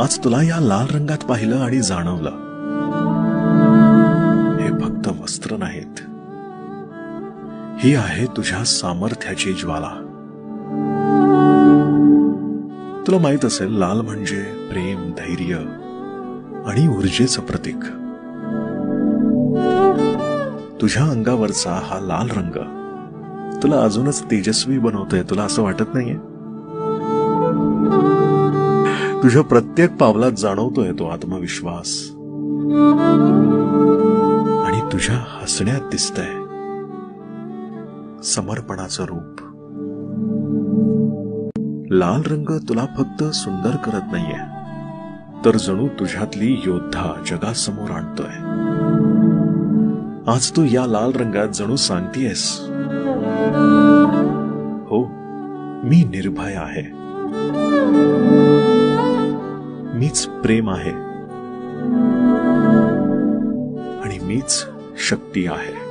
आज तुला या लाल रंगात पाहिलं आणि जाणवलं. हे फक्त वस्त्र नाहीत. ही आहे तुझ्या सामर्थ्याची ज्वाला. तुला माहीत असेल लाल म्हणजे प्रेम धैर्य आणि ऊर्जेचं प्रतीक. तुझ्या अंगावरचा हा लाल रंग तुला अजूनच तेजस्वी बनवतोय तुला असं वाटत नाहीये? तुझ्या प्रत्येक पावलात जाणवतोय तो आत्मविश्वास. आणि तुझ्या हसण्यात दिसतंय. समर्पणाचं रूप. लाल रंग तुला फक्त सुंदर करत नाहीये. तर जणू तुझ्यातली योद्धा जगासमोर आणतोय. आज तू या लाल रंगात जणू सांगतीयस हो मी निर्भय आहे. हेच प्रेम आहे. आणि मीच शक्ती आहे.